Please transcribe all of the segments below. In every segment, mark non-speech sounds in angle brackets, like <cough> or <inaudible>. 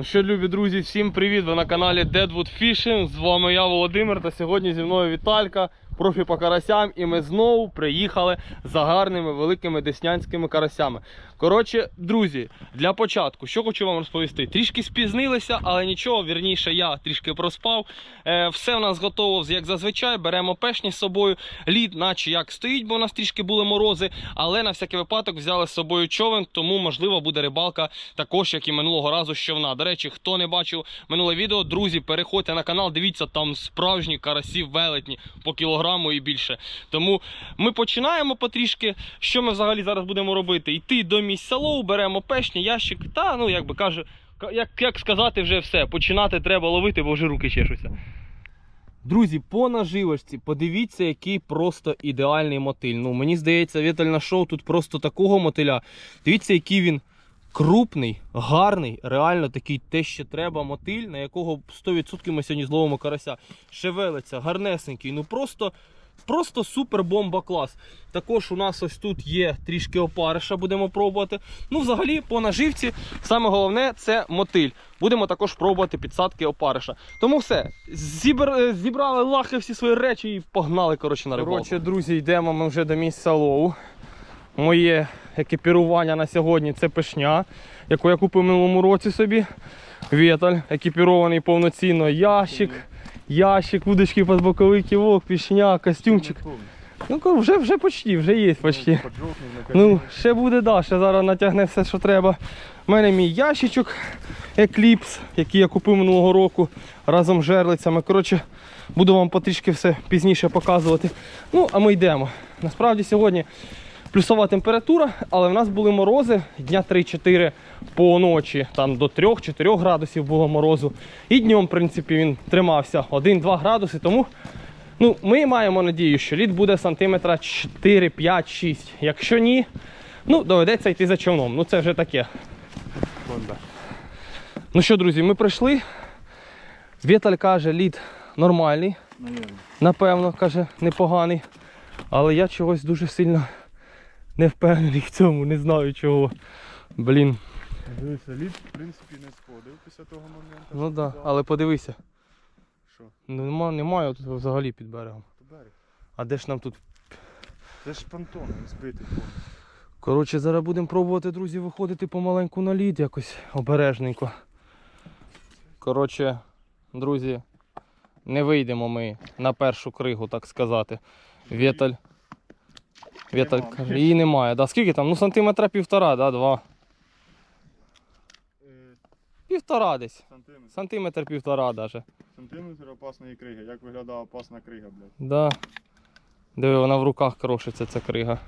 Ну що, любі друзі, всім привіт! Ви на каналі Deadwood Fishing. З вами я, Володимир, та сьогодні зі мною Віталька, профі по карасям, і ми знову приїхали за гарними великими деснянськими карасями. Коротше, друзі, для початку, що хочу вам розповісти. Трішки спізнилися, але нічого, вірніше, я трішки проспав. Е, все в нас готово, як зазвичай. Беремо пешні з собою. Лід, наче як стоїть, бо у нас трішки були морози. Але на всякий випадок взяли з собою човен, тому можливо буде рибалка також, як і минулого разу з човна. До речі, хто не бачив минуле відео, друзі, переходьте на канал, дивіться, там справжні карасі велетні по кілограму і більше. Тому ми починаємо потрішки. Що ми взагалі зараз будемо робити? Йти до місця лову, беремо пешні, ящик, та ну як би каже, як, як сказати, вже все. Починати треба ловити, бо вже руки чешуться. Друзі, по наживочці, подивіться, який просто ідеальний мотиль. Ну, мені здається, Віталь знайшов тут просто такого мотиля. Дивіться, який він крупний, гарний, реально такий те, що треба мотиль, на якого 100% ми сьогодні зловимо карася. Шевелиться, гарнесенький. Ну просто, просто супер бомба клас. Також у нас ось тут є трішки опариша, будемо пробувати. Ну, взагалі, по наживці, саме головне це мотиль. Будемо також пробувати підсадки опариша. Тому все, зібр... е, зібрали лахи всі свої речі і погнали коротше, на рибалку. Коротше, друзі, йдемо ми вже до місця лову. Моє екіпірування на сьогодні це пишня, яку я купив минулому році собі. Віталь, екіпірований повноцінно ящик, ящик, вудочки під боковий ківок, пішня, костюмчик. Ну вже, вже почти, вже є почти. Ну, ще буде, да, ще зараз натягне все, що треба. У мене мій ящичок Eclipse, який я купив минулого року разом з жерлицями. Коротше, буду вам потрішки все пізніше показувати. Ну, а ми йдемо. Насправді сьогодні плюсова температура, але в нас були морози дня 3-4 по ночі, там до 3-4 градусів було морозу. І днем, в принципі, він тримався 1-2 градуси, тому Ну, ми маємо надію, що лід буде сантиметра 4, 5, 6. Якщо ні, ну доведеться йти за човном. Ну це вже таке. Ну що, друзі, ми прийшли. Віталь каже, лід нормальний. Напевно, каже, непоганий. Але я чогось дуже сильно не впевнений в цьому, не знаю чого. Блін. Дивися, лід, в принципі, не сходив після того моменту. Ну так, да. але подивися. Що? Нема, немає тут взагалі під берегом. То берег. А де ж нам тут Це ж понтон, він збитий. Коротше, зараз будемо пробувати, друзі, виходити помаленьку на лід якось обережненько. Коротше, друзі, не вийдемо ми на першу кригу, так сказати. Вєталь. Вєталь її немає. Да, скільки там? Ну сантиметра півтора, да, два. Півтора десь. Сантиметр. Сантиметр півтора даже. Сантиметр опасної криги. Як виглядає опасна крига, блядь. Да. Диви, вона в руках крошиться, ця крига.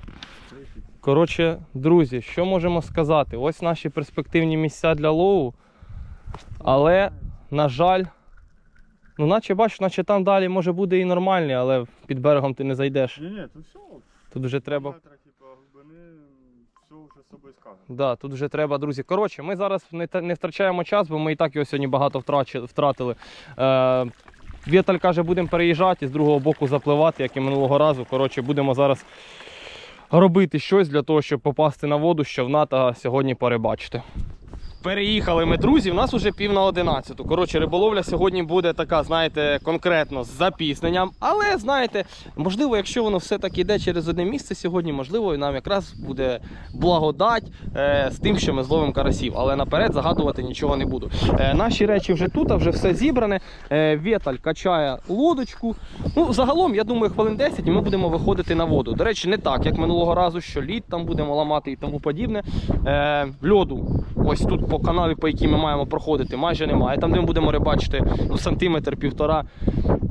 Коротше, друзі, що можемо сказати? Ось наші перспективні місця для лову. Але, на жаль, ну наче бачиш, наче там далі може буде і нормальний, але під берегом ти не зайдеш. Ні, ні, тут все. Тут вже треба. Типу. Да, тут вже треба, друзі. Коротше, ми зараз не, не втрачаємо час, бо ми і так його сьогодні багато втратили. Е, Віталь каже, будемо переїжджати і з другого боку запливати, як і минулого разу. Коротше, будемо зараз робити щось для того, щоб попасти на воду, що в та сьогодні порибачити. Переїхали ми, друзі, у нас вже пів на одинадцяту. Коротше, риболовля сьогодні буде така, знаєте, конкретно з запізненням. Але знаєте, можливо, якщо воно все так іде через одне місце сьогодні, можливо, нам якраз буде благодать е, з тим, що ми зловимо карасів. Але наперед загадувати нічого не буду. Е, наші речі вже тут, а вже все зібране. Е, Вєталь качає лодочку. Ну, загалом, я думаю, хвилин 10 і ми будемо виходити на воду. До речі, не так, як минулого разу, що лід там будемо ламати і тому подібне. Е, льоду, ось тут по канаві, по якій ми маємо проходити, майже немає. Там, де ми будемо рибачити ну, сантиметр, півтора.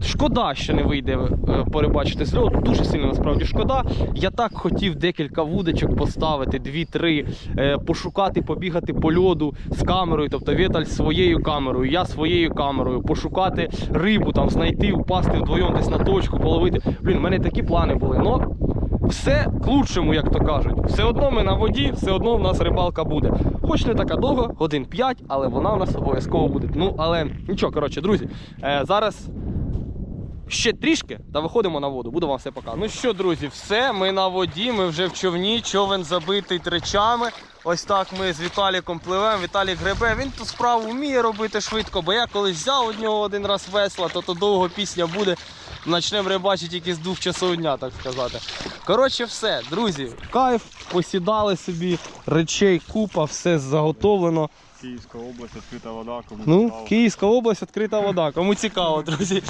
Шкода, що не вийде е, порибачити з льоду. Дуже сильно насправді шкода. Я так хотів декілька вудочок поставити, дві-три, е, пошукати, побігати по льоду з камерою, тобто Віталь своєю камерою, я своєю камерою, пошукати рибу, там знайти, упасти вдвоєм десь на точку, половити. Блін, в мене такі плани були. Но все к лучшому, як то кажуть. Все одно ми на воді, все одно в нас рибалка буде. Хоч не така довга, годин 5, але вона в нас обов'язково буде. Ну, але нічого, коротше, друзі, е, зараз ще трішки та виходимо на воду. Буду вам все показувати. Ну що, друзі, все, ми на воді, ми вже в човні, човен забитий речами. Ось так ми з Віталіком пливемо. Віталік гребе. Він ту справу вміє робити швидко, бо я колись взяв у нього один раз весла, то то довго пісня буде. Почнемо рибачити тільки з двох часов дня, так сказати. Коротше, все, друзі, кайф, посідали собі, речей купа, все заготовлено. Київська область, відкрита вода, кому Ну, цікаво. Київська область, відкрита вода. Кому цікаво, друзі.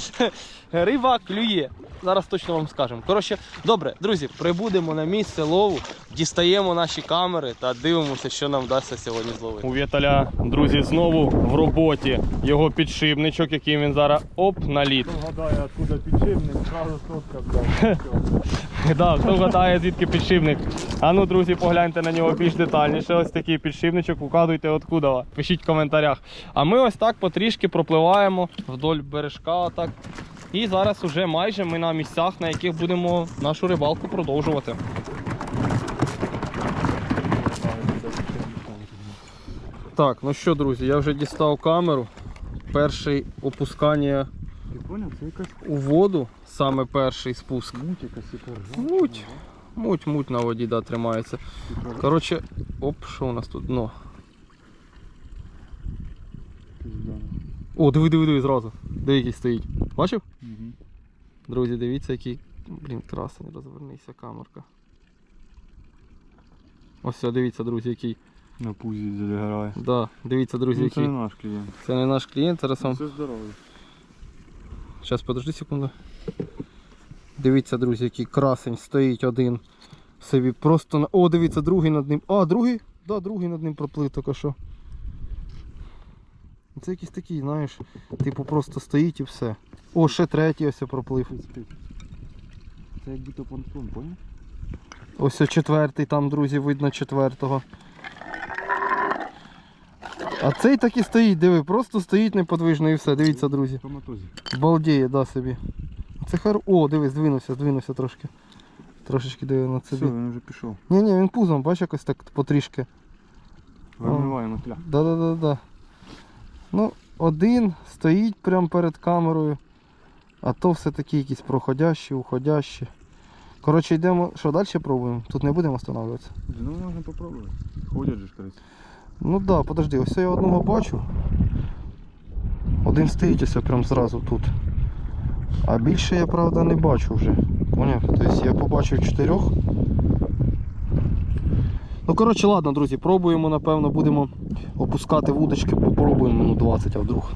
Риба клює. Зараз точно вам скажемо. Коротше, добре, друзі, прибудемо на місце лову, дістаємо наші камери та дивимося, що нам вдасться сьогодні зловити. У Віталя, друзі, знову в роботі. Його підшипничок, який він зараз оп на лід. Хто гадає, откуда підшипник, сразу сотка, блядь. <laughs> Да, хто гадає, звідки підшипник. А ну, друзі, погляньте на нього більш детальніше. Ось такий підшипничок, указуйте откуда. Пишіть в коментарях. А ми ось так потрішки пропливаємо вдоль бережка. Отак. І зараз уже майже ми на місцях, на яких будемо нашу рибалку продовжувати. Так, ну що, друзі, я вже дістав камеру. Перший опускання у воду, саме перший спуск. муть. Муть. Муть, муть на воді, да, тримається. Коротше, оп, що у нас тут дно? О, диви, диви, диви, зразу. Де який стоїть. Бачив? Друзі, дивіться, який. Блін, красень, розвернися камерка. Ось все, дивіться, друзі, який. На пузі загорає. Да, дивіться, друзі, Ну, це який. не наш клієнт. Це не наш клієнт, зараз вам. Це здоровий. Зараз подожди секунду. Дивіться, друзі, який красень стоїть один. Собі просто на. О, дивіться, другий над ним. А, другий? Да, другий над ним проплив тільки що. Це якийсь такий, знаєш, типу просто стоїть і все. О, ще третій ось проплив. Це як будто понтон, поняв? Ось четвертий, там, друзі, видно четвертого. А цей так і стоїть, диви, просто стоїть неподвижно і все. Дивіться, друзі. Коматозі. Балдіє, да, собі. Це хар... О, дивись, здвинувся, здвинувся трошки. Трошечки диви на Все, собі. він вже пішов. Ні, ні, він пузом, бач, якось так потрішки. Вимиваємо тля. Да-да-да-да. Ну, один стоїть прямо перед камерою. А то все такі якісь проходящі, уходящі. Коротше, йдемо. Що далі пробуємо? Тут не будемо встановлюватися. Ну можна попробувати. Ходять же ж кажуть. Ну так, да, подожди, ось я одного бачу. Один стоїть ось прям зразу тут. А більше я правда не бачу вже. Поняв? Тобто я побачив чотирьох. Ну коротше, ладно, друзі, пробуємо, напевно, будемо опускати вудочки, попробуємо ну 20, а вдруг.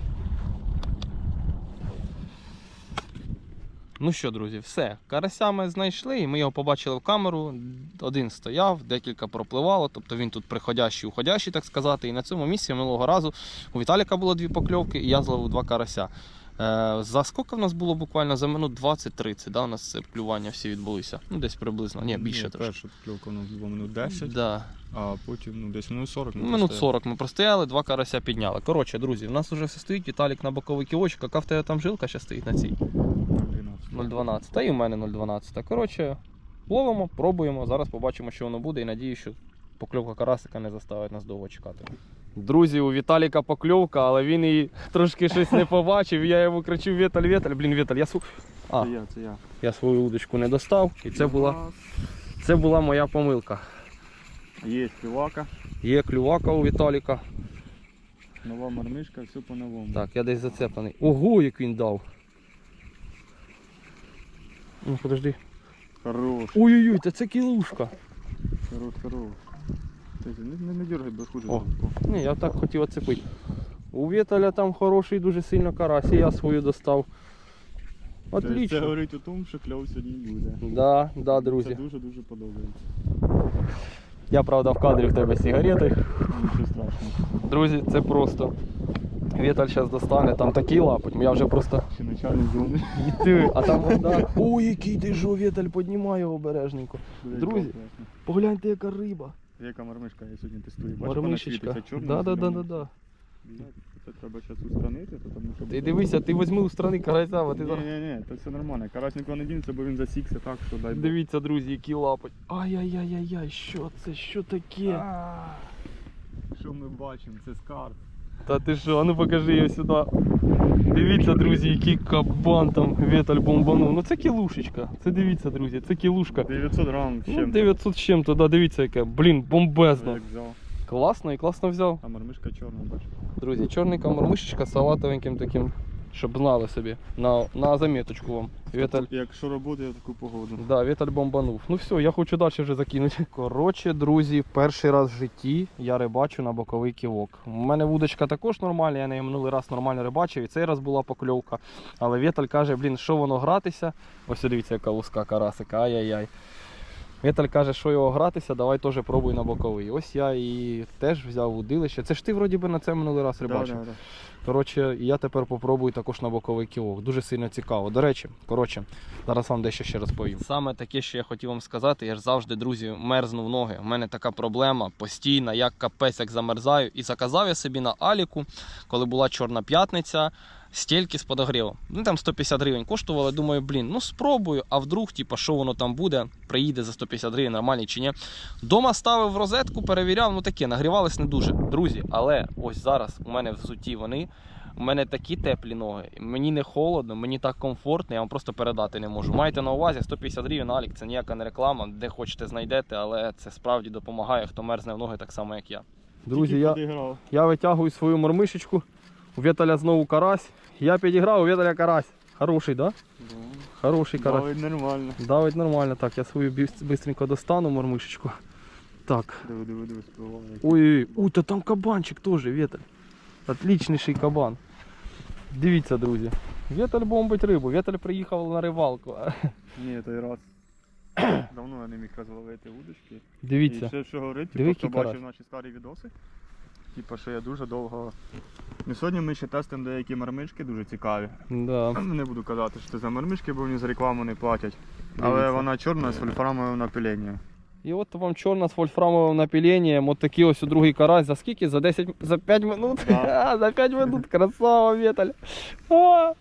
Ну що, друзі, все. Карася ми знайшли, і ми його побачили в камеру. Один стояв, декілька пропливало, тобто він тут приходящий, уходящий, так сказати. І на цьому місці минулого разу у Віталіка було дві покльовки, і я зловив два карася. Е, за скільки в нас було буквально за минут 20-30, да, у нас це клювання всі відбулися. Ну, десь приблизно, ні, більше трошки. Перша покльовка у нас була минут 10, Да. а потім ну, десь минут 40. ми Минут простояли. 40 ми простояли, два карася підняли. Коротше, друзі, у нас вже все стоїть, Віталік на боковий кілочок, яка в тебе там жилка ще стоїть на цій? 12. 0,12. Та і в мене 0,12. Коротше, ловимо, пробуємо. Зараз побачимо, що воно буде, і надію, що покльовка карасика не заставить нас довго чекати. Друзі, у Віталіка покльовка, але він і трошки щось не побачив. Я йому кричу Віталь, Віталь, блін, Віталь, я, су... а, Це я, це я. я свою удочку не достав, і це була, це була моя помилка. Є співака, Є клювака у Віталіка. нова мармишка, все по-новому. Так, я десь зацеплений. Ого, як він дав. Ну, подожди. Хорош, Ой-ой-ой, та це кілушка. хорош, хорош. Не, не, не дергай, бо хуже. О. Ні, я так хотів оцепити. У Віталя там хороший дуже сильно карась, і я свою достав. Це, це Отлично. говорить о тому, що кльов сьогодні буде. Да, да, Це друзі. дуже-дуже подобається. Я правда в кадрі в тебе сигарети. Нічого страшного. Друзі, це просто. Віталь зараз достане, там такий лапоть, я вже просто. Ще начальник дзвонить. Ти, а там вода. <laughs> Ой, який ти жо, Віталь, піднімай його обережненько. Друзі. Погляньте, яка риба. Яка мармишка я сьогодні тестую. Бачиш, вона світиться. Да, да, да, да, да. Це треба зараз устранити, то тому що... Ти дивися, ти візьми у сторони карася, а ти Ні, зараз. ні, ні, то все нормально. Карась ніколи не дінеться, бо він засікся так, що дай Бог. Дивіться, друзі, який лапоть. Ай-яй-яй-яй, що це? Що таке? Що ми бачимо? Це скарб. Та ти що, а ну покажи його сюди. Дивіться, друзі, який кабан там Віталь бомбанув. Ну це кілушечка. Це дивіться, друзі, це кілушка. 900 грам Ну, чим 900 з чим-то, да, дивіться яке. Блін, бомбезно. Класно і класно взяв. А мормишка чорна, бачиш. Друзі, чорний мормишечка з салатовеньким таким, щоб знали собі. На, на заміточку вам. Віталь. Якщо робота, я таку погоду. Да, Віталь бомбанув. Ну все, я хочу далі вже закинути. Коротше, друзі, перший раз в житті я рибачу на боковий ківок. У мене вудочка також нормальна, я нею минулий раз нормально рибачив, і цей раз була покльовка. Але Віталь каже, блін, що воно гратися? Ось дивіться, яка луска карасика, ай-яй-яй. Віталь каже, що його гратися, давай теж пробуй на боковий. Ось я і теж взяв удилище. Це ж ти вроді би на це минулий раз рибачив. Да, да, да. Коротше, я тепер попробую також на боковий кілок. Дуже сильно цікаво. До речі, коротше, зараз вам дещо ще розповім. Саме таке, що я хотів вам сказати, я ж завжди, друзі, мерзну в ноги. У мене така проблема постійна, як капець, як замерзаю. І заказав я собі на Аліку, коли була Чорна п'ятниця. Стільки з подогрівом. Ну там 150 гривень коштували. Думаю, блін, ну спробую, а вдруг, типа, що воно там буде, приїде за 150 гривень, нормальний чи ні. Дома ставив в розетку, перевіряв, ну таке, нагрівались не дуже. Друзі, але ось зараз у мене в взуті вони. У мене такі теплі ноги, мені не холодно, мені так комфортно, я вам просто передати не можу. Майте на увазі 150 гривень Алік, це ніяка не реклама, де хочете знайдете, але це справді допомагає, хто мерзне в ноги так само, як я. Друзі, я, я витягую свою мормишечку. У Віталя знову карась. Я підіграв, у Віталя карась. Хороший, да? Да. Хороший карась. Давай нормально. Давить нормально. Так, я свою быстренько достану мормишечку. Так. Диви, диви, диви, спливає. Ой, та там кабанчик теж, Віталь. Отличніший кабан. Дивіться, друзі. Віталь бомбить рибу. Віталь приїхав на рибалку. Ні, той раз. Давно я не міг розловити удочки. І Дивіться. ще що говорить, Диви, типу, хто карась. бачив наші старі відоси. Типу, що я дуже довго. Ну, сьогодні ми ще тестимо деякі мармишки дуже цікаві. Да. Не буду казати, що це за мармишки, бо вони за рекламу не платять. Але Дивіться. вона чорна з вольфрамовим напиленням. І от вам чорна з вольфрамовим напіленням. От такий ось у другий карась. За скільки? За 10, за 5 минут? Да. <laughs> за 5 минут. Красава, Віталь. А!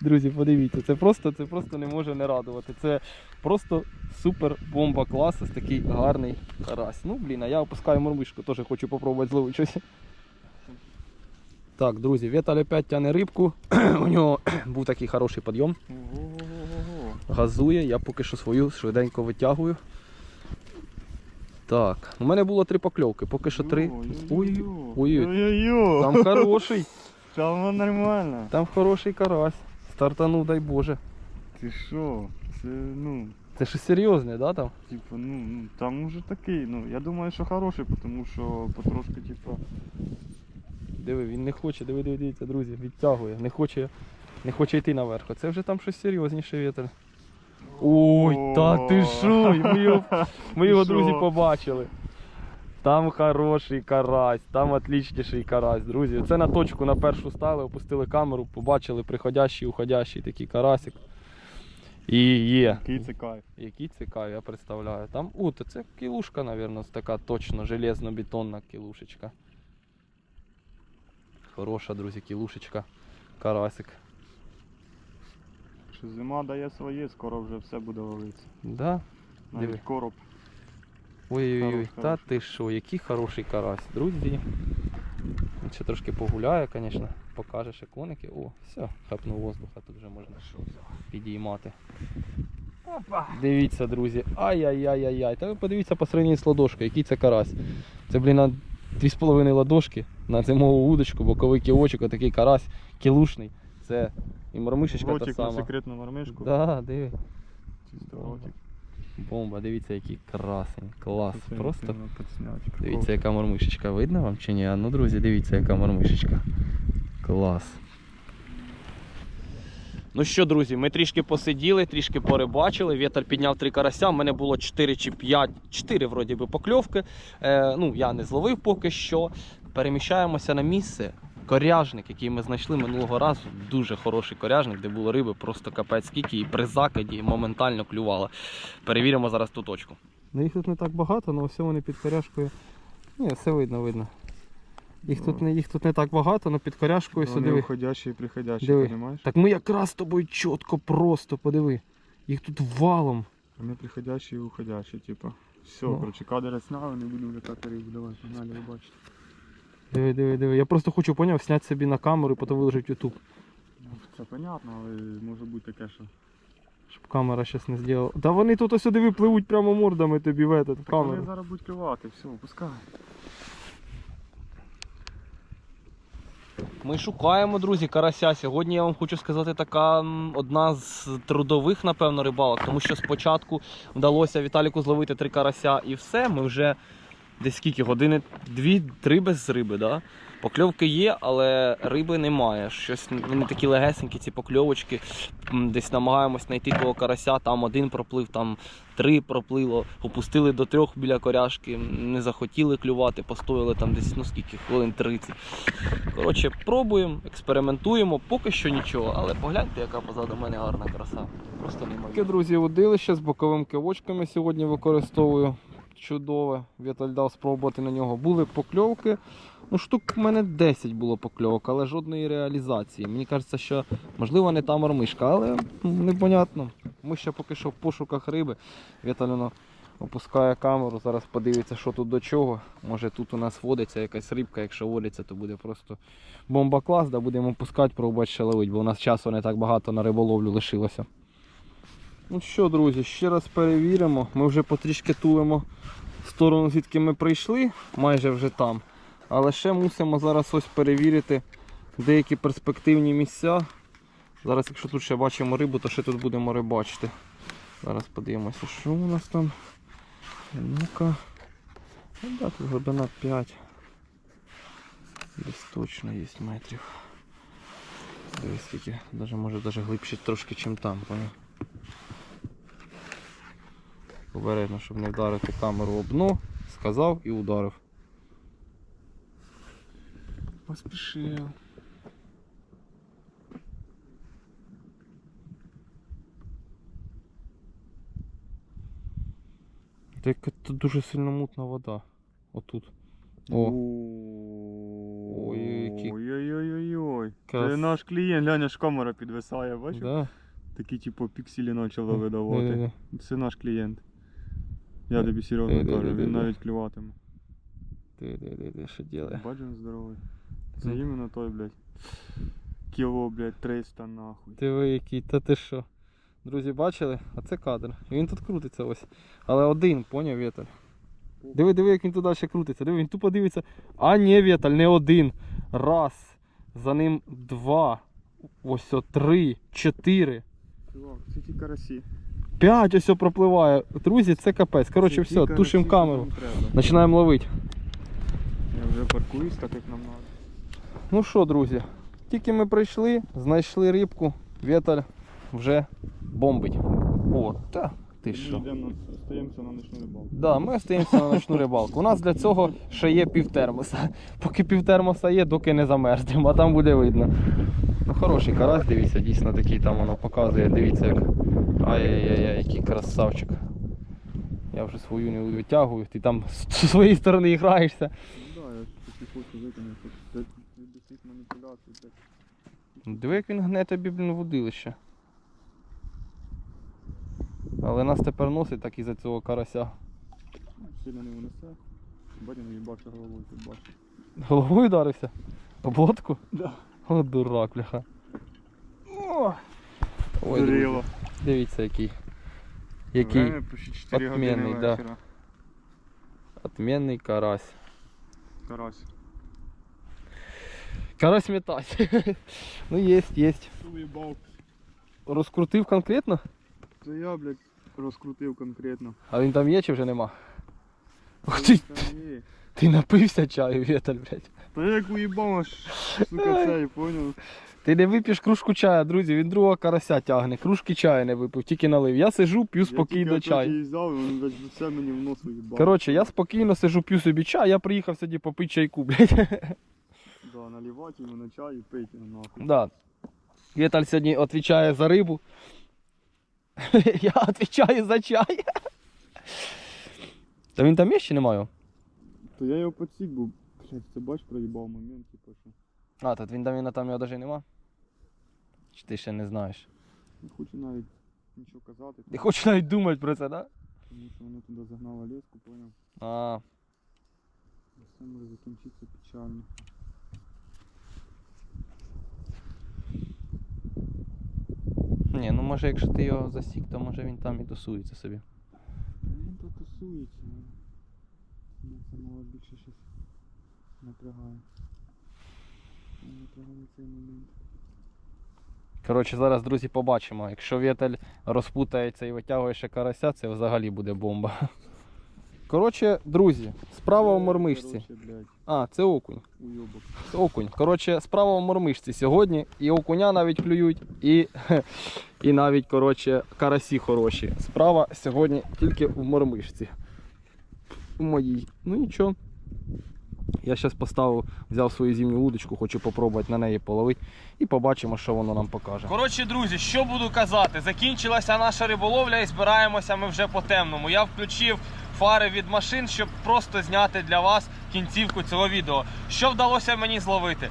Друзі, подивіться, це просто, це просто не може не радувати. Це просто супер бомба класу, такий гарний карась. Ну, блін, а я опускаю мормишку, теж хочу попробувати зловити щось. Так, друзі, Віталь опять тяне рибку. <clears throat> У нього <clears throat> був такий хороший підйом. Газує, я поки що свою швиденько витягую. Так, у мене було три покльовки, поки що три. Ой, ой, ой. Там хороший, <laughs> Там нормально. там хороший карась. Стартанув, дай Боже. Ти що? Це, ну, Це ж серйозне, да, там? типу, ну, ну, там уже такий, ну, я думаю, що хороший, тому що потрошки, типу, Диви, він не хоче, диви, диви, дивіться, друзі, відтягує, не хоче, не хоче йти наверх. Це вже там щось серйозніше вітер. Ой, та ти що? Ми його, <laughs> ми його друзі, побачили. Там хороший карась, там отличніший карась, друзі. Це на точку на першу стали, опустили камеру, побачили приходящий, уходящий такий карасик. І є. який це кайф. Який цікавий, я представляю. Там, у, то це кілушка, мабуть, така точно железно-бетонна кілушечка. Хороша, друзі, кілушечка. Карасик. Що зима дає своє, скоро вже все буде ловитися. Да? Навіть Диви. короб. Ой-ой-ой, та ти що, який хороший карась, друзі. Він Ще трошки погуляє, звісно. Покаже ще коники. О, все, хапнув воздуха, тут вже можна підіймати. Дивіться, друзі. Ай-яй-яй-яй-яй. Та ви подивіться по сравненню з ладошкою, який це карась. Це, блін, на 2,5 ладошки на зимову удочку, боковий кілочок, отакий карась, кілушний. Це і мормишечка та Ротик на сама. секретну мармишку. Да, диви. Чисто ротик. Бомба, дивіться, який красень. Клас. Це Просто. Дивіться, яка мормишечка. Видно вам чи ні? А Ну, друзі, дивіться, яка мормишечка. Клас. Ну що, друзі, ми трішки посиділи, трішки порибачили. Вітер підняв три карася. У мене було 4 чи 5, 4 вроді би покльовки. Е, ну, я не зловив поки що. Переміщаємося на місце. Коряжник, який ми знайшли минулого разу, дуже хороший коряжник, де було риби, просто капець скільки, і при закиді моментально клювало. Перевіримо зараз ту точку. Ну їх тут не так багато, але все вони під коряшкою. Ні, все видно, видно. Їх тут не, їх тут не так багато, але під коряшкою Вони сюди. уходящі і приходящі, Диви. розумієш? Так ми якраз з тобою чітко, просто подиви. Їх тут валом. Вони приходящі і уходящі, типу. Все, Ну. коротше, кадр сняв, не буду літати рибу, давай, погнали, ви бачите. Диви, диви, диви. Я просто хочу поняв, сняти собі на камеру і потім виложити ютуб. Це понятно, але може бути таке, що. Щоб камера щось не зробила. Та вони тут сюди випливуть прямо мордами тобі в этот, камеру. Вони зараз будуть кивати, все, пускай. Ми шукаємо, друзі, карася. Сьогодні я вам хочу сказати, така одна з трудових, напевно, рибалок, тому що спочатку вдалося Віталіку зловити три карася і все. Ми вже десь скільки години, дві-три без риби. Да? Покльовки є, але риби немає. Щось вони такі легесенькі, ці покльовочки. Десь намагаємось знайти того карася, там один проплив, там три проплило, опустили до трьох біля коряшки, не захотіли клювати, постояли там десь ну скільки, хвилин 30. Коротше, пробуємо, експериментуємо, поки що нічого, але погляньте, яка позаду мене гарна краса. Просто немає. Друзі, водилище з боковими кивочками сьогодні використовую. Чудове. Віталь дав спробувати на нього. Були покльовки. Ну, штук в мене 10 було покльовок, але жодної реалізації. Мені кажеться, що можливо не та мормишка, але непонятно. Ми ще поки що в пошуках риби. Віталіно опускає камеру, зараз подивиться, що тут до чого. Може тут у нас водиться якась рибка, якщо водиться, то буде просто бомба клас, да будемо пускати, пробувати ще ловити, бо у нас часу не так багато на риболовлю лишилося. Ну що, друзі, ще раз перевіримо. Ми вже потрішки тулимо в сторону, звідки ми прийшли, майже вже там. Але ще мусимо зараз ось перевірити деякі перспективні місця. Зараз, якщо тут ще бачимо рибу, то ще тут будемо рибачити. Зараз подивимося, що у нас там. Ну-ка. Ну, да, тут глибина 5. Десь точно є метрів. Дивись, скільки, даже, може даже глибше трошки, ніж там, поняв? Обережно, щоб не вдарити камеру об дно, сказав і ударив. Поспішив. Так тут дуже сильно мутна вода. Отут. О. Ой-ой-ой-ой-ой. Це наш клієнт, глянь, аж камера підвисає, бачиш? Да? Такі типу пікселі почали Да, видавати. да, Це наш клієнт. Я тобі серйозно кажу, він навіть клюватиме. Ти, ти, ти, ти, що ділає? Він здоровий. Це іменно той, блядь. Кіло, блядь, 300 нахуй. Ти ви який, та ти що? Друзі, бачили? А це кадр. І він тут крутиться ось. Але один, поняв Віталь? Диви, диви, як він туди ще крутиться. Диви, він тупо дивиться. А ні, Віталь, не один. Раз. За ним два. Ось о, три, чотири. Чувак, це ті карасі. П'ять ось пропливає. Друзі, це капець. Коротше, все, тушимо камеру. Починаємо ловити. Я вже паркуюсь, так як нам треба. Ну що, друзі, тільки ми прийшли, знайшли рибку, Віталь вже бомбить. О, та ти що? йдемо, на- ночну рибалку. Да, ми остаємося на ночну рибалку. У нас для цього ще є півтермоса. Поки півтермоса є, доки не замерзнемо, а там буде видно. Ну хороший карась, дивіться, дійсно такий там воно показує, дивіться як. Ай-яй-яй, який красавчик. Я вже свою не витягую, ти там з <laughs> своєї сторони граєшся. Ну да, я таки хочу. Це віддосить маніпуляції. так. Диви, як він гне тобі, блін, водилище. Але нас тепер носить так із-за цього карася. Сильно не винесе. Батя не їбачу головою тут бачу. Головою вдарився? Об лодку? Да. О, дурак, бляха. О! Ой, друзі, дивіться який. Який Время почти 4 години отменний, да. отменний карась. Карась. Карась метать. <laughs> ну єсть. Уїбав. Розкрутив конкретно? Це я, блядь, розкрутив конкретно. А він там є чи вже нема? Ух ти, ти напився чаю, Віталь, блядь. Та як уїбав аж, сука, цей, поняв? Ти не вип'єш кружку чая, друзі, він другого карася тягне. Кружки чаю не випив, тільки налив. Я сижу, п'ю спокійно я чай. тільки взяв, він все мені в нос уїбав. Коротше, я спокійно сижу, п'ю собі чай, я приїхав сьогодні попити чайку, блядь. Да, наливати йому на чай і пити нахуй. Да. Віталь сьогодні відповідає за рибу. <laughs> я відповідаю за чай. Та він там є чи немає? То я його подсік був. Блядь, це бач, проїбав момент, типу, що. А, тут він там, там його навіть нема. Чи ти ще не знаєш? Не хочу навіть нічого казати, Не хочу навіть думати про це, да? тому що вони туди загнали леску, поняв? А, І Все може закінчитися печально. ні, ну може якщо ти його засік, то може він там і тусується собі. Він тут тусується. але це мало більше щось напрягає. Коротше, зараз, друзі, побачимо. Якщо вітель розпутається і витягує ще карася, це взагалі буде бомба. Коротше, друзі, справа в мормишці. А, це окунь. Це окунь. Коротше, справа в мормишці сьогодні. І окуня навіть клюють, і, <laughs> і навіть коротше, карасі хороші. Справа сьогодні тільки в мормишці. У моїй. Ну нічого. Я зараз поставив, взяв свою зимню удочку, хочу попробувати на неї половити і побачимо, що воно нам покаже. Коротше, друзі, що буду казати? Закінчилася наша риболовля і збираємося ми вже по темному. Я включив фари від машин, щоб просто зняти для вас кінцівку цього відео. Що вдалося мені зловити?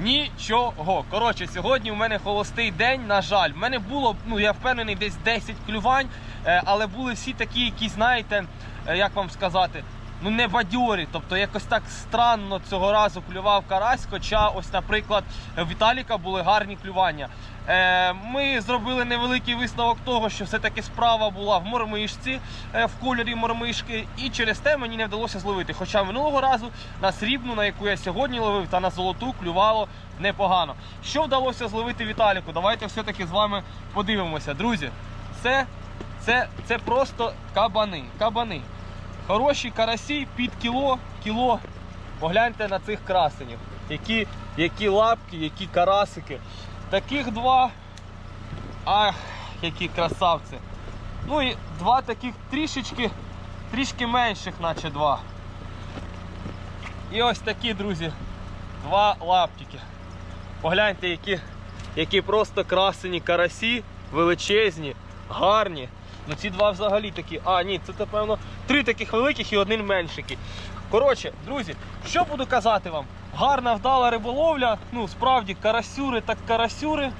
Нічого. Коротше, сьогодні у мене холостий день. На жаль, в мене було, ну я впевнений, десь 10 клювань, е, але були всі такі, які, знаєте, е, як вам сказати, ну не бадьорі. Тобто якось так странно цього разу клював карась. Хоча, ось, наприклад, у Віталіка були гарні клювання. Е, Ми зробили невеликий висновок того, що все-таки справа була в мормишці, е, в кольорі мормишки, і через те мені не вдалося зловити. Хоча минулого разу на срібну, на яку я сьогодні ловив, та на золоту клювало непогано. Що вдалося зловити Віталіку? Давайте все-таки з вами подивимося. Друзі, це, це, це просто кабани. кабани. Хороші карасі під кіло, кіло. Погляньте на цих красенів. Які, які лапки, які карасики. Таких два. Ах, які красавці. Ну і два таких трішечки, трішки менших, наче два. І ось такі, друзі, два лаптики. Погляньте, які, які просто красені карасі, величезні, гарні. Ну ці два взагалі такі. А, ні, це напевно три таких великих і один менший. Коротше, друзі, що буду казати вам? Гарна вдала риболовля. Ну, справді, карасюри так карасюри.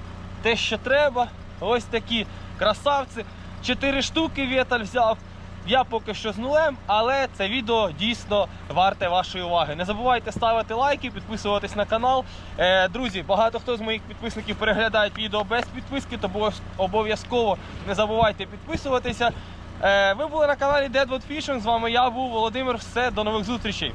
Те, що треба. Ось такі красавці. Чотири штуки віталь взяв. Я поки що з нулем, але це відео дійсно варте вашої уваги. Не забувайте ставити лайки, підписуватись на канал. Е, друзі, багато хто з моїх підписників переглядає відео без підписки, тому обов'язково не забувайте підписуватися. Е, ви були на каналі Deadwood Fishing. З вами я був Володимир. Все, до нових зустрічей.